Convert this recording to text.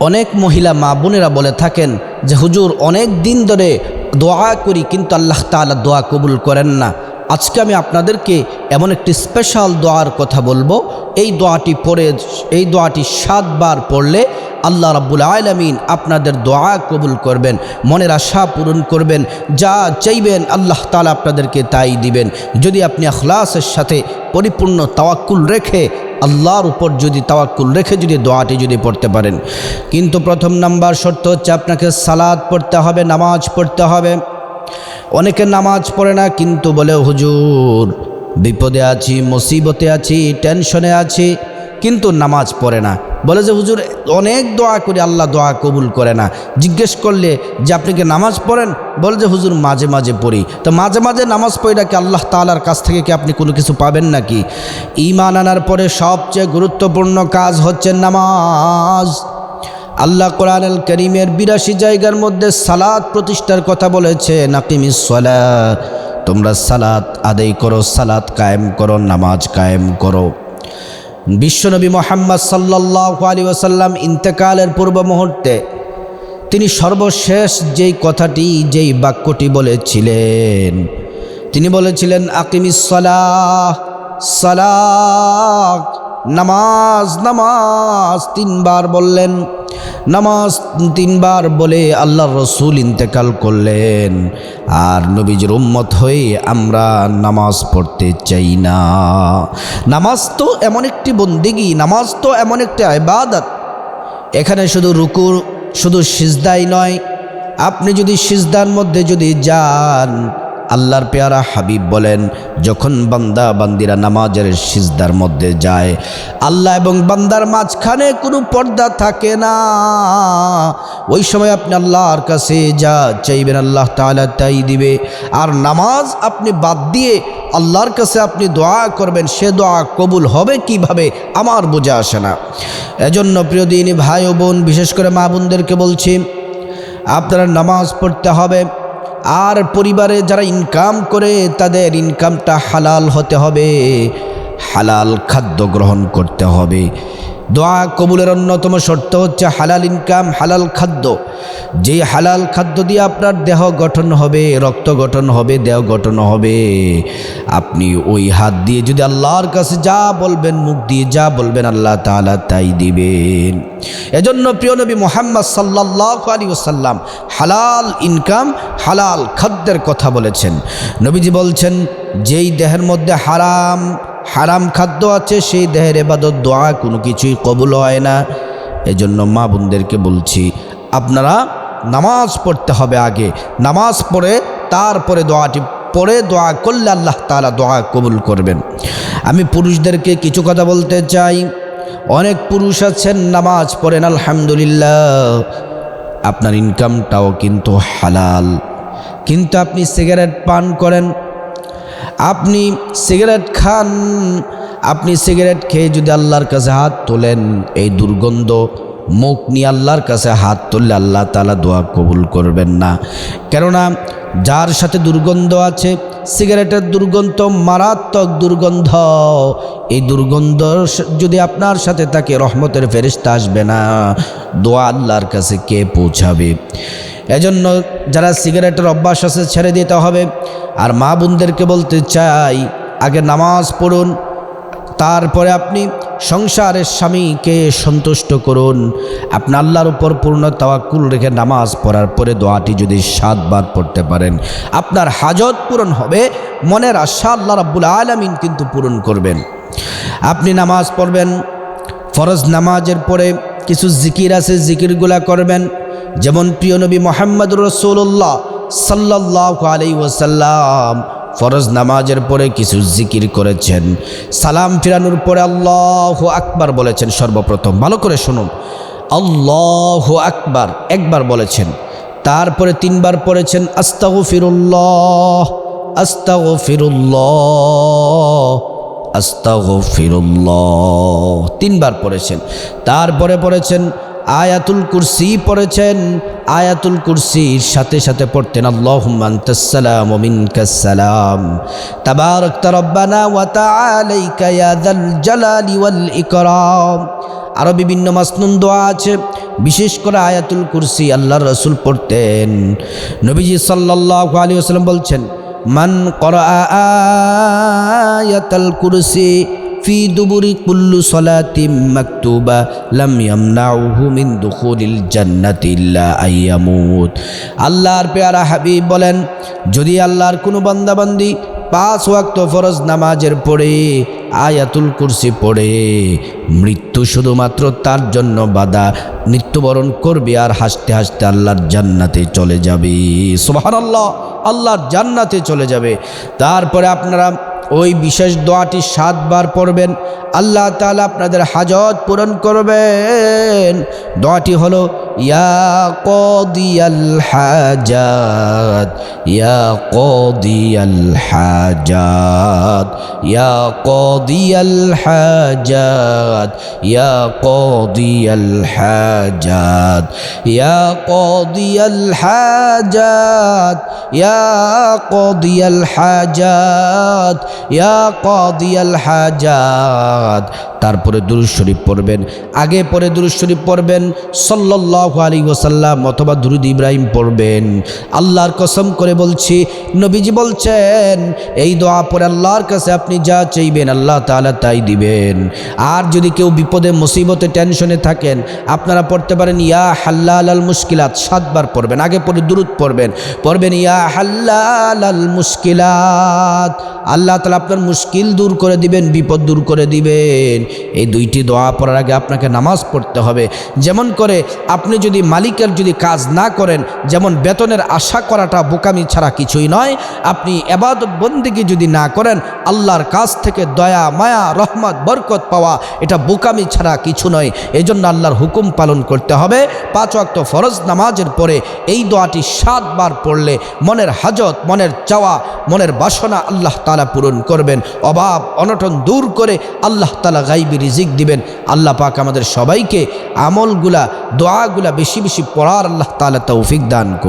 অনেক মহিলা মা বোনেরা বলে থাকেন যে, হুজুর, অনেক দিন ধরে দোয়া করি, কিন্তু আল্লাহ তালা দোয়া কবুল করেন না। আজকে আমি আপনাদেরকে এমন একটি স্পেশাল দোয়ার কথা বলব। এই দোয়াটি পড়ে, এই দোয়াটি সাতবার পড়লে আল্লাহ রাব্বুল আলামিন আপনাদের দোয়া কবুল করবেন, মনের আশা পূরণ করবেন, যা চাইবেন আল্লাহ তালা আপনাদেরকে তাই দিবেন। যদি আপনি আখলাসের সাথে পরিপূর্ণ তাওয়াক্কুল রেখে, আল্লাহর উপর যদি তাওয়াক্কুল রেখে যদি দোয়াটি যদি পড়তে পারেন। কিন্তু প্রথম নাম্বার শর্ত হচ্ছে আপনাকে সালাদ পড়তে হবে, নামাজ পড়তে হবে। অনেকে নামাজ পড়ে না, কিন্তু বলে, হুজুর, বিপদে আছি, মুসিবতে আছি, টেনশনে আছি, কিন্তু নামাজ পড়ে না। বলে যে, হুজুর, অনেক দোয়া করি, আল্লাহ দোয়া কবুল করে না। জিজ্ঞেস করলে, যে, আপনি কি নামাজ পড়েন? বলে যে, হুজুর, মাঝে মাঝে পড়ি। তো মাঝে মাঝে নামাজ পড়িটা কি আল্লাহ তালার কাছ থেকে কি আপনি কোনো কিছু পাবেন নাকি? ইমান আনার পরে সবচেয়ে গুরুত্বপূর্ণ কাজ হচ্ছে নামাজ। আল্লাহ কোরআন আল করিমের বিরাশি জায়গার মধ্যে সালাদ প্রতিষ্ঠার কথা বলেছে নাকিমিস সলা তোমরা সালাত আদায় করো, সালাত কায়েম করো, নামাজ কায়েম করো। বিশ্বনবী মোহাম্মদ সাল্লাহ আলী ওসাল্লাম ইন্তেকালের পূর্ব মুহূর্তে তিনি সর্বশেষ যেই কথাটি, যেই বাক্যটি বলেছিলেন, তিনি বলেছিলেন, আকিমিস সালাহ সালাহ নামাজ নামাজ, তিনবার বললেন। নামাজ তিনবার বলে আল্লাহর রসুল ইন্তেকাল করলেন। আর নবীজির উম্মত হয়ে আমরা নামাজ পড়তে চাই না। নামাজ তো এমন একটি বন্দিগি, নামাজ তো এমন একটি আবাদত এখানে শুধু রুকুর শুধু সিজদাই নয়, আপনি যদি সিজদার মধ্যে যদি যান আল্লাহর পেয়ারা হাবিব বলেন, যখন বান্দা বান্দিরা নামাজের সিজদার মধ্যে যায়, আল্লাহ এবং বান্দার মাঝখানে কোনো পর্দা থাকে না। ওই সময় আপনি আল্লাহর কাছে যা চাইবেন আল্লাহ তাআলা তাই দিবে। আর নামাজ আপনি বাদ দিয়ে আল্লাহর কাছে আপনি দোয়া করবেন, সে দোয়া কবুল হবে কীভাবে আমার বোঝা আসে না। এজন্য প্রিয় দিনী ভাই ও বোন, বিশেষ করে মা বোনদেরকে বলছি, আপনারা নামাজ পড়তে হবে আর পরিবারে যারা ইনকাম করে, তাদের ইনকামটা হালাল হতে হবে। হালাল খাদ্য গ্রহণ করতে হবে। দোয়া কবুলের অন্যতম শর্ত হচ্ছে হালাল ইনকাম, হালাল খাদ্য। যে হালাল খাদ্য দিয়ে আপনার দেহ গঠন হবে, রক্ত গঠন হবে, দেহ গঠন হবে, আপনি ওই হাত দিয়ে যদি আল্লাহর কাছে যা বলবেন, মুখ দিয়ে যা বলবেন, আল্লাহ তাআলা তাই দিবেন। এজন্য প্রিয় নবী মোহাম্মদ সাল্লাহ আলী ওসাল্লাম হালাল ইনকাম হালাল খাদ্যের কথা বলেছেন। নবীজি বলছেন, যেই দেহের মধ্যে হারাম হারাম খাদ্য আছে, সেই দেহের এবাদত, দোয়া কোনো কিছুই কবুল হয় না। এজন্য মা বোনদেরকে বলছি, আপনারা নামাজ পড়তে হবে আগে। নামাজ পড়ে, তারপরে দোয়াটি পড়ে দোয়া করলে আল্লাহ তালা দোয়া কবুল করবেন। আমি পুরুষদেরকে কিছু কথা বলতে চাই। অনেক পুরুষ আছেন, নামাজ পড়েন, আলহামদুলিল্লাহ। আপনার ইনকামটাও কিন্তু হালাল। কিন্তু আপনি সিগারেট পান করেন, আপনি সিগারেট খান, আপনি সিগারেট খেয়ে যদি আল্লাহর কাছে হাত তোলেন, এই দুর্গন্ধ মুখ নিয়ে আল্লাহর কাছে হাত তুললে আল্লাহ তালা দোয়া কবুল করবেন না। কেননা যার সাথে দুর্গন্ধ আছে, সিগারেটের দুর্গন্ধ, মারাত্মক দুর্গন্ধ, এই দুর্গন্ধ যদি আপনার সাথে থাকে, রহমতের ফেরিস্তা আসবে না। দোয়া আল্লাহর কাছে কে পৌঁছাবে? এজন্য যারা সিগারেটের অভ্যাস আছে, ছেড়ে দিতে হবে। আর মা বোনদেরকে বলতে চাই, আগে নামাজ পড়ুন, তারপরে আপনি সংসারের স্বামীকে সন্তুষ্ট করুন। আপনি আল্লাহর উপর পূর্ণ তাওয়াক্কুল রেখে নামাজ পড়ার পরে দোয়াটি যদি সাতবার পড়তে পারেন, আপনার হাজত পূরণ হবে, মনের আশা আল্লাহ রাব্বুল আলমিন কিন্তু পূরণ করবেন। আপনি নামাজ পড়বেন, ফরজ নামাজের পরে কিছু জিকির আছে, জিকিরগুলা করবেন। যেমন প্রিয় নবী মোহাম্মদ রসুল্লাহ সাল্লাহ আলাই ওসাল্লাম ফরজ নামাজের পরে কিছু জিকির করেছেন। সালাম ফিরানোর পরে আল্লাহ আকবার বলেছেন সর্বপ্রথম। ভালো করে শুনুন। আল্লাহ আকবার একবার বলেছেন। তারপরে তিনবার পড়েছেন আস্তাগো ফিরুল্লাহ আস্তাগো ফিরুল্লাহ আস্তাগফিরুল্লাহ। তিনবার পড়েছেন। তারপরে পড়েছেন আয়াতুল কুরসি পড়েছেন। আয়াতুল কুরসির সাথে সাথে পড়তেন ওয়াল ইকরাম। আরও বিভিন্ন মাসনুন দোয়া আছে। বিশেষ করে আয়াতুল কুরসি আল্লাহ রসুল পড়তেন। নবীজি সাল্লাহ আলী আসালাম বলছেন, মান করা আয়াতাল কুরসি ফি দুবুরি কুল্লু সলাতিম মাকতুবা লাম ইয়ামনাউহু মিন দুখুলিল জান্নাতি ইল্লা আইয়ামুত আল্লাহর পেয়ারা হাবিব বলেন, যদি আল্লাহর কোনো বান্দাবান্দি পাঁচ ওয়াক্ত ফরজ নামাজের পড়ে, আয়াতুল কুরসি পড়ে, মৃত্যু শুধুমাত্র তার জন্য বাধা, মৃত্যুবরণ করবে আর হাসতে হাসতে আল্লাহর জান্নাতে চলে যাবে। সুবহানাল্লাহ, আল্লাহর জান্নাতে চলে যাবে। তারপরে আপনারা ওই বিশেষ দোয়াটি সাতবার পড়বেন। আল্লাহ তালা আপনাদের হাজত পূরণ করবেন। দোয়াটি হলো ইয়া কদিয়াল হাজাত, ইয়া কদিয়াল হাজাত, ইয়া কদিয়াল হাজাত, ইয়া কদিয়াল হাজাত, ইয়া কদিয়াল হাজাত, ইয়া কদিয়াল হাজাত, ইয়া কদিয়াল হাজাত। তারপরে দুরুদ শরীফ পড়বেন, আগে পরে দুরুদ শরীফ পড়বেন, সাল্লাল্লাহু আলাইহি ওয়াসাল্লাম অথবা দুরুদ ইব্রাহিম পড়বেন। আল্লাহর কসম করে বলছি, নবীজি বলছেন, এই দোয়া পরে আল্লাহর কাছে আপনি যা চাইবেন, আল্লাহ তাআলা তাই দিবেন। আর যদি কেউ বিপদে, মুসিবতে, টেনশনে থাকেন, আপনারা পড়তে পারেন, ইয়া হাল্লাল আল মুশকিলাত সাতবার পড়বেন। আগে পরে দুরুদ পড়বেন। পড়বেন, ইয়া হাল্লাল আল মুশকিলাত আল্লাহ তালা আপনার মুশকিল দূর করে দিবেন, বিপদ দূর করে দিবেন। এই দুইটি দোয়া পড়ার আগে আপনাকে নামাজ পড়তে হবে। যেমন করে আপনি যদি মালিকের যদি কাজ না করেন, যেমন বেতনের আশা করাটা বোকামি ছাড়া কিছুই নয়, আপনি এবাদ বন্দিকে যদি না করেন, আল্লাহর কাছ থেকে দয়া, মায়া, রহমত, বরকত পাওয়া এটা বোকামি ছাড়া কিছু নয়। এই জন্য আল্লাহর হুকুম পালন করতে হবে। পাঁচ ওয়াক্ত ফরজ নামাজের পরে এই দোয়াটি সাতবার পড়লে মনের হাজত, মনের চাওয়া, মনের বাসনা আল্লাহ তালা পূরণ করবেন। অভাব, অনটন দূর করে আল্লাহ তালা গাইবি রিজিক দিবেন। আল্লাহ পাক আমাদের সবাইকে আমলগুলা, দোয়াগুলা বেশি বেশি পড়ার আল্লাহ তালা তৌফিক দান করুন